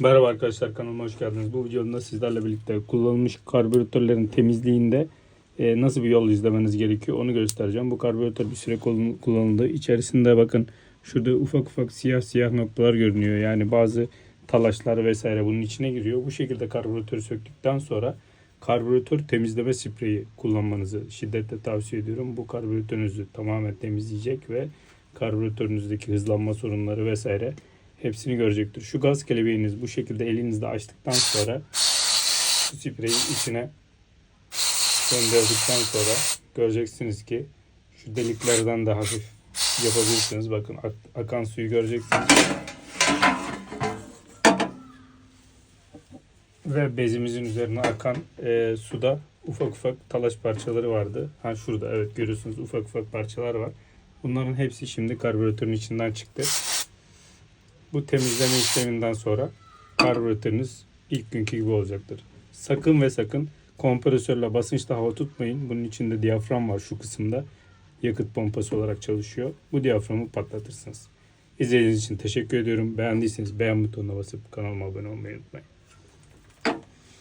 Merhaba arkadaşlar kanalıma hoş geldiniz. Bu videomda sizlerle birlikte kullanılmış karbüratörlerin temizliğinde e, nasıl bir yol izlemeniz gerekiyor onu göstereceğim. Bu karbüratör bir süre kullan- kullanıldı. İçerisinde bakın şurada ufak ufak siyah siyah noktalar görünüyor. Yani bazı talaşlar vesaire bunun içine giriyor. Bu şekilde karbüratörü söktükten sonra karbüratör temizleme spreyi kullanmanızı şiddetle tavsiye ediyorum. Bu karbüratörünüzü tamamen temizleyecek ve karbüratörünüzdeki hızlanma sorunları vesaire hepsini görecektir. Şu gaz kelebeğiniz bu şekilde elinizde açtıktan sonra bu spreyi içine gönderdikten sonra göreceksiniz ki şu deliklerden de hafif yapabilirsiniz. Bakın ak- akan suyu göreceksiniz. Ve bezimizin üzerine akan e, suda ufak ufak talaş parçaları vardı. Ha şurada evet görüyorsunuz ufak ufak parçalar var. Bunların hepsi şimdi karbüratörün içinden çıktı. Bu temizleme işleminden sonra karbüratörünüz ilk günkü gibi olacaktır. Sakın ve sakın kompresörle basınçlı hava tutmayın. Bunun içinde diyafram var şu kısımda. Yakıt pompası olarak çalışıyor. Bu diyaframı patlatırsınız. İzlediğiniz için teşekkür ediyorum. Beğendiyseniz beğen butonuna basıp kanalıma abone olmayı unutmayın.